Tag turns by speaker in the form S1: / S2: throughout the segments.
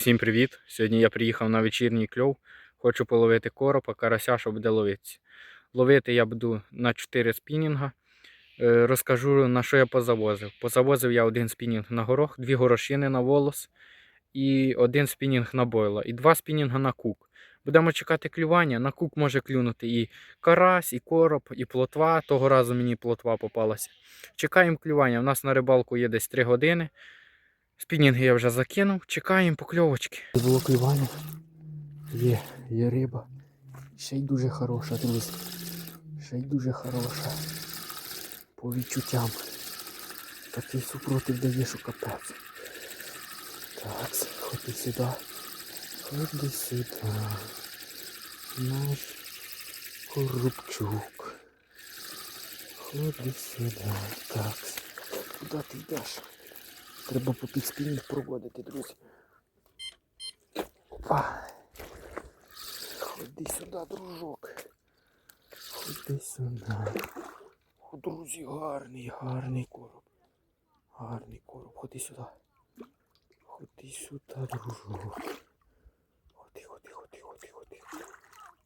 S1: Всім привіт! Сьогодні я приїхав на вечірній кльов. Хочу половити коропа, карася, що буде ловитися. Ловити я буду на 4 спінінга. Е, Розкажу на що я позавозив. Позавозив я один спінінг на горох, дві горошини на волос і один спінінг на бойла, і два спінінга на кук. Будемо чекати клювання. На кук може клюнути і карась, і короб, і плотва. Того разу мені плотва попалася. Чекаємо клювання. У нас на рибалку є десь 3 години. Спінінги я вже закинув, чекаємо покльовочки. Було клювання. Є, є риба. Ще й дуже хороша, друзі. Ще й дуже хороша. По відчуттям. Такий супротив дає, що капець. Так, ходи сюди. Ходи сюди. Наш коробчук. Ходи сюди. Так. Куди ти йдеш? Треба по підспінінг проводити, друзі. Опа. Ходи сюди, дружок. Ходи сюди. О, друзі, гарний, гарний короб. Гарний короб. Ходи сюди. Ходи сюди, дружок. Ходи, ходи, ходи, ходи, ходи.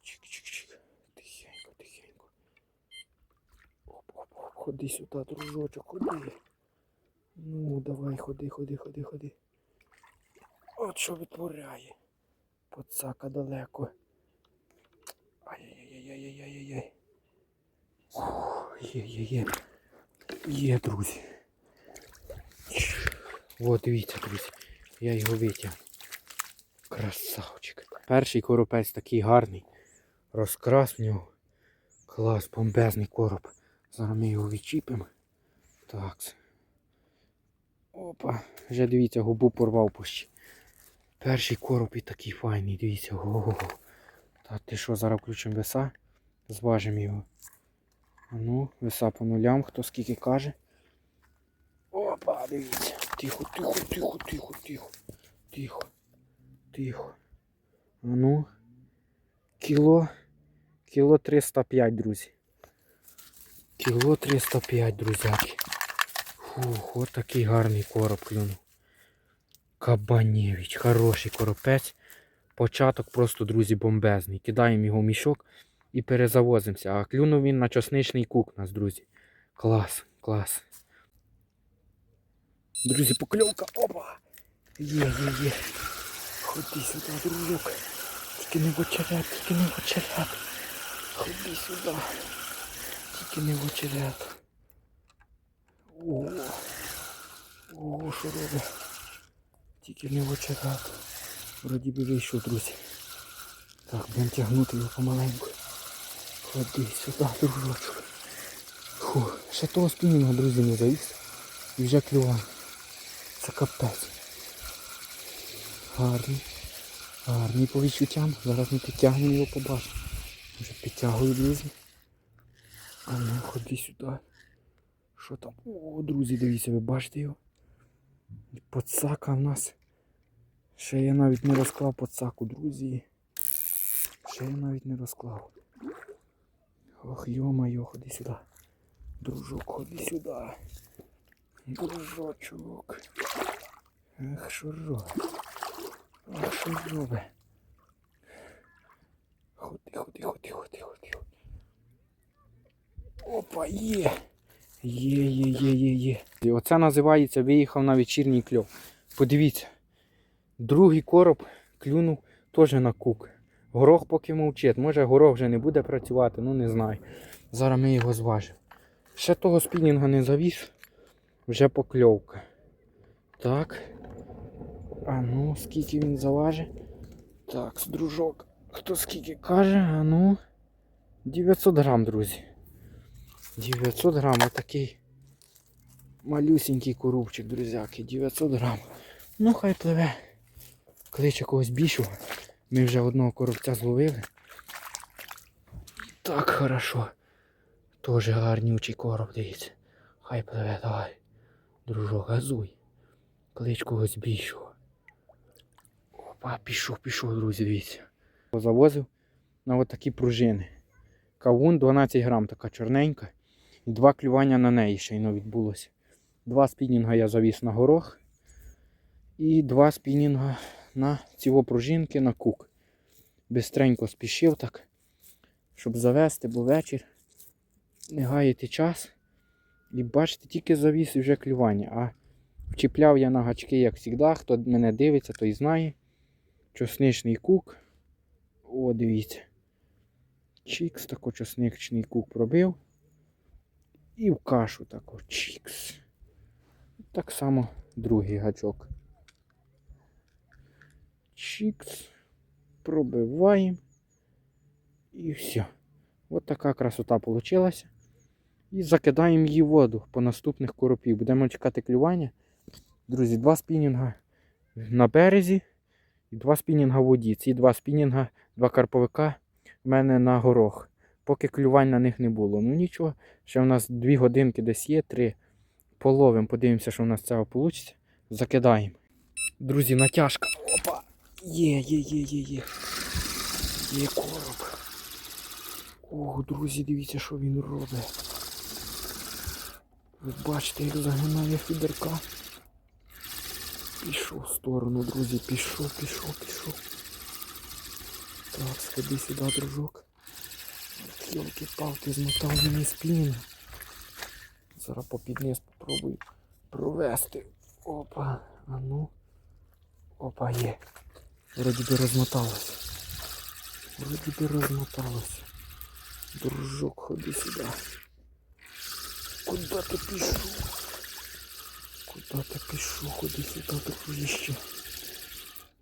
S1: Чик-чик-чик. Тихенько, тихенько. Оп, оп, оп. Ходи сюди, дружочок, ходи. Ну, давай, ходи, ходи, ходи, ходи. От що витворяє. Поцака далеко. Ай-яй-яй-яй-яй-яй-яй. Ух, Є, є, є. Є, друзі. От, дивіться, друзі. Я його витяг. Красавчик. Перший коропець такий гарний. Розкрас в нього. Клас, бомбезний короб. Зараз ми його відчіпимо. Так. Опа, вже дивіться, губу порвав пущі. Перший короб і такий файний, дивіться, ого. Та ти що, зараз включимо веса, зважимо його. А ну, веса по нулям, хто скільки каже. Опа, дивіться. Тихо, тихо, тихо, тихо, тихо. Тихо. Тихо. А ну. Кіло. Кіло 305, друзі. Кіло 305, друзяки. Фух, от такий гарний короб клюнув. Кабанєвич, хороший коропець. Початок просто, друзі, бомбезний. Кидаємо його в мішок і перезавозимося. А клюнув він на часничний кук нас, друзі. Клас, клас. Друзі, покльовка. Опа! Є, є, є. Ходи сюди, дружок. Тільки не в очерет, тільки не в очерет. Ходи сюди. Тільки не в очерет. О, о, що робить? Тільки не очагах. Вроді би вийшов, друзі. Так, будемо тягнути його помаленьку. Ходи сюди, дружочок. Фу, ще того спінінга, друзі, не завіз. І вже клював. Це капець. Гарний. Гарний по відчуттям. Зараз ми підтягнемо його побачимо. Вже підтягую, друзі. А ну, ходи сюди. Що там? О, друзі, дивіться, ви бачите його? Подсака в нас. Ще я навіть не розклав подсаку, друзі. Ще я навіть не розклав. Ох, йо-моє, ходи сюди. Дружок, ходи сюди. Дружочок. Ах, що робить? Ах, що робить? Ходи, ходи, ходи, ходи, ходи. Опа, є! Є, є, є, є, є. І оце називається виїхав на вечірній кльов. Подивіться, другий короб клюнув теж на кук. Горох поки мовчить. Може горох вже не буде працювати, ну не знаю. Зараз ми його зважимо. Ще того спінінга не завіз, вже покльовка. Так. А ну, скільки він заважить? Так, дружок. Хто скільки каже, а ну. 900 грам, друзі. 900 грам, такий малюсенький коробчик, друзяки, 900 грам. Ну хай пливе. Кличе когось більшого. Ми вже одного коробця зловили. Так хорошо. Тоже гарнючий короб, дивіться. Хай пливе, давай. Дружок, газуй. Клич когось більшого. Опа, пішов, пішов, друзі, дивіться. Завозив на отакі пружини. Кавун 12 грам, така чорненька. І два клювання на неї ну, відбулося. Два спінінга я завіз на горох. І два спінінга на ці во пружинки на кук. Бистренько спішив так, щоб завести, бо вечір не гаяти час. І бачите, тільки завіс і вже клювання. А вчіпляв я на гачки, як завжди. Хто мене дивиться, той знає. Чосничний кук. О, дивіться. Чікс, тако чосничний кук пробив. І в кашу тако чікс. Так само другий гачок. Чікс. Пробиваємо. І все. От така красота вийшла. І закидаємо її в воду по наступних коропів. Будемо чекати клювання. Друзі, два спінінга на березі і два спінінга в воді. Ці два спінінга, два карповика в мене на горох. Поки клювань на них не було. Ну нічого, ще в нас дві годинки десь є, три. Половимо, подивимося, що в нас цього вийде. Закидаємо. Друзі, натяжка. Опа! Є, є, є, є, є. Є короб. Ох, друзі, дивіться, що він робить. Ви бачите, як загинає фідерка. Пішов в сторону, друзі, пішов, пішов, пішов. Так, сходи сюди, дружок. Йолки-палки, змотав мені спінінг. Зараз попід низ попробую провести. Опа, а ну. Опа, є. Вроді би розмоталося. Вроді би розмоталося. Дружок, ходи сюди. Куда ти пішов? Куда ти пішов? Ходи сюди, дружище.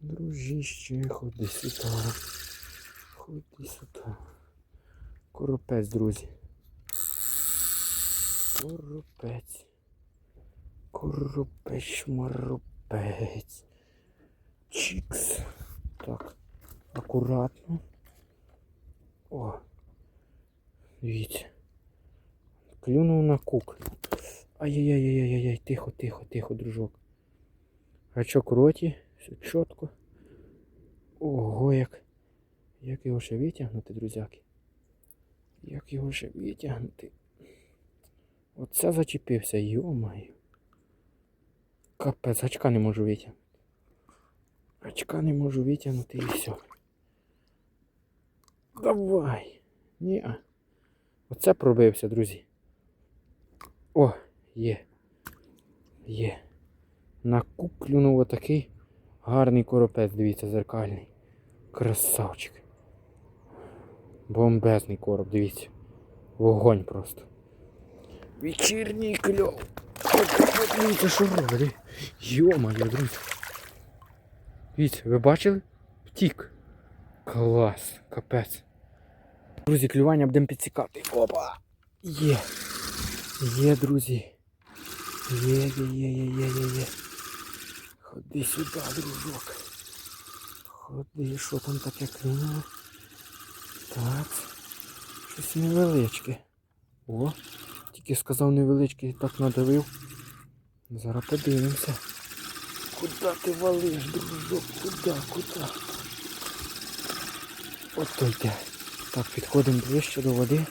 S1: Дружище, ходи сюди. Ходи сюди. Коропець, друзі. Коропець. Коропець, шмаропець. Чікс. Так. Акуратно. О. Дивіться. Клюнув на кук. Ай-яй-яй-яй-яй-яй, тихо, тихо, тихо, дружок. Гачок роті, все чітко. Ого, як. Як його ще витягнути, друзяки? Як його ще витягнути? Оце зачепився, йомаю. Капець, гачка не можу витягнути. Гачка не можу витягнути і все. Давай. Ні. Оце пробився, друзі. О, є. Є. На кук отакий гарний коропець, дивіться, зеркальний. Красавчик. Бомбезний короб, дивіться. Вогонь просто. Вечірній кльов. Дивіться, що робить. Йо-моє, друзі. Дивіться, ви бачили? Втік. Клас, капець. Друзі, клювання будемо підсікати. Опа! Є. Є, друзі. Є, є, є, є, є, є, є. Ходи сюди, дружок. Ходи, що там таке клюнуло? Так. Щось невеличке. О, тільки сказав невеличке, так надавив. Зараз подивимося. Куда ти валиш, дружок? Куда, куда? Ото йде. Так, підходимо ближче до води.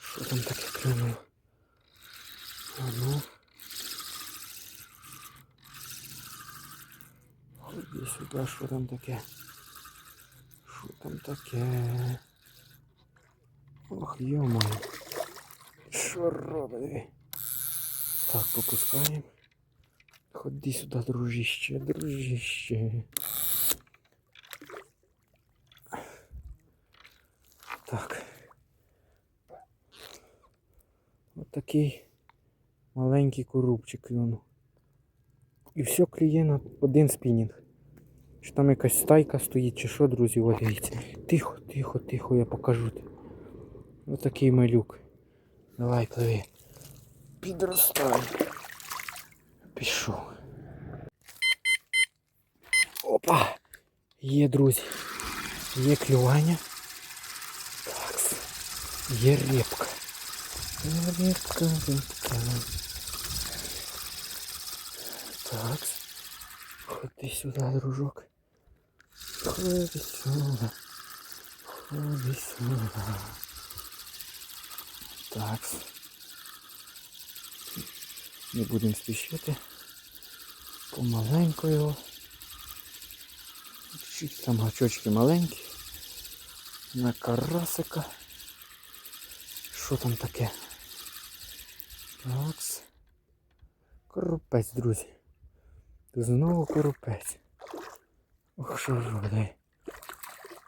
S1: Що там таке клюнуло? А ну. Ходи сюди, що там таке? Там таке? Ох, йомаю. Що робить? Так, попускаємо. Ходи сюди, дружище, дружище. Так. Ось такий маленький коробчик клюнув. І все клює на один спінінг. Чи там якась стайка стоїть, чи що, друзі, от дивіться. Тихо, тихо, тихо, я покажу. Ось такий малюк. Давай, пливи. Підростай. Пішов. Опа! Є, друзі. Є клювання. Так. Є рибка. Рибка, рибка. Так. Ходи сюди, дружок. Ходи сюди. Ходи сюди. Так. Не будемо спішити. Помаленько його. Чуть там гачочки маленькі. На карасика. Що там таке? Такс. Коропець, друзі. Знову коропець. Ох, що ж буде.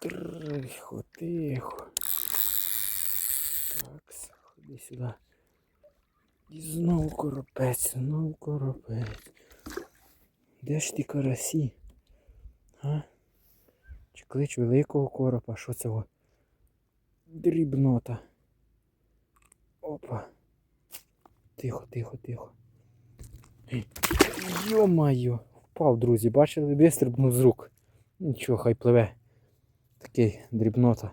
S1: Тихо, тихо. Такс, ходи сюди. І знову коропець, знову коропець. Де ж ті карасі? А? Чи клич великого коропа? Що це? Дрібнота. Опа. Тихо, тихо, тихо. Йо-майо. Впав, друзі, бачили, вистрибнув з рук. Нічого, хай пливе. Такий дрібнота.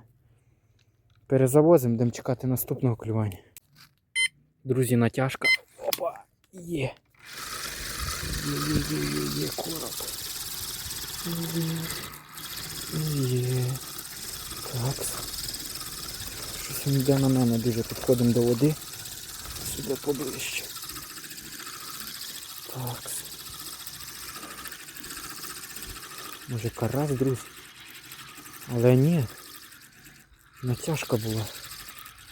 S1: Перезавозимо, будемо чекати наступного клювання. Друзі, натяжка. Опа! Є. Є-є-є-є, короб. Є. Є. Так. Щось він йде на мене дуже підходимо до води. Сюди поближче. Так. Може карась, друзі? Але ні. Натяжка була.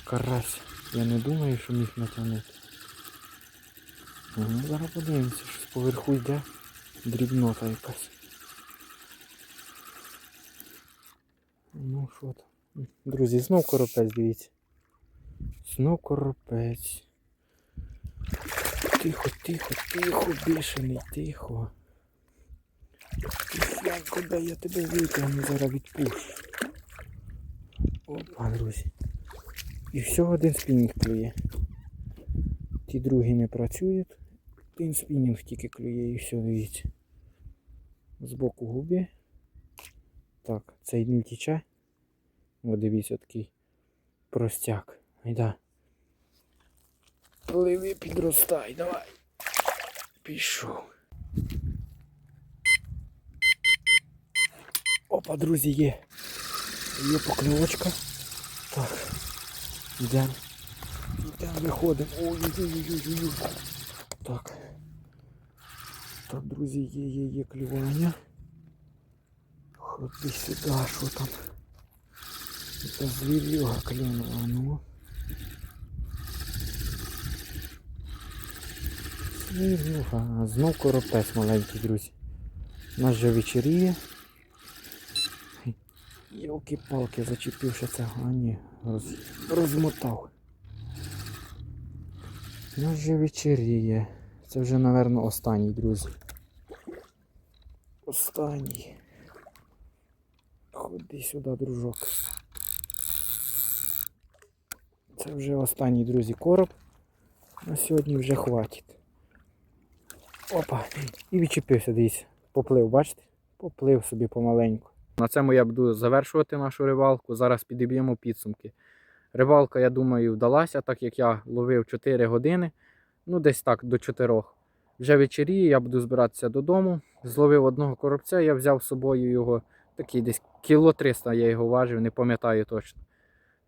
S1: Карась. Я не думаю, що міг натягнути. Ну, зараз подивимося, щось поверху йде дрібнота якась. Ну що там? Друзі, знов коропець, дивіться. Знов коропець. Тихо, тихо, тихо, бішений, тихо. Тихенько, дай я тебе витягну, зараз відпущу. Опа, друзі. І всього один спінінг клює. Ті другі не працюють. Один спінінг тільки клює і все, дивіться. Збоку губи. Так, цей не втіче. О, дивіться, такий простяк. Айда. Пливи, підростай, давай. Пішов. Опа, друзі, є. Є покльовочка. Так. Йдемо. Йдемо, виходимо. Ой-ой-ой-ой-ой. Так. Так, друзі, є, є, є клювання. Ходи сюди, що там. Це звірюга клюнула, ну. Звірюга. Знов коропець маленький, друзі. У нас вже вечеріє. Йолки-палки, зачепивши це, а ні, роз, розмотав. Ну вже вечеріє. Це вже, напевно, останній, друзі. Останній. Ходи сюди, дружок. Це вже останній, друзі, короб. На сьогодні вже хватить. Опа, і відчепився, дивіться. Поплив, бачите? Поплив собі помаленьку. На цьому я буду завершувати нашу рибалку. Зараз підіб'ємо підсумки. Рибалка, я думаю, вдалася, так як я ловив 4 години, ну десь так до 4. Вже вечері я буду збиратися додому. Зловив одного коробця, я взяв з собою його такий десь кіло 300 я його важив, не пам'ятаю точно.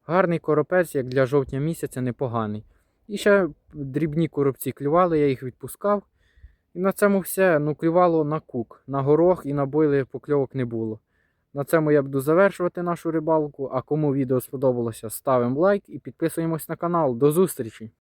S1: Гарний коропець, як для жовтня місяця, непоганий. І ще дрібні коробці клювали, я їх відпускав. І на цьому все. Ну, клювало на кук, на горох і на бойли покльовок не було. На цьому я буду завершувати нашу рибалку. А кому відео сподобалося, ставимо лайк і підписуємось на канал. До зустрічі!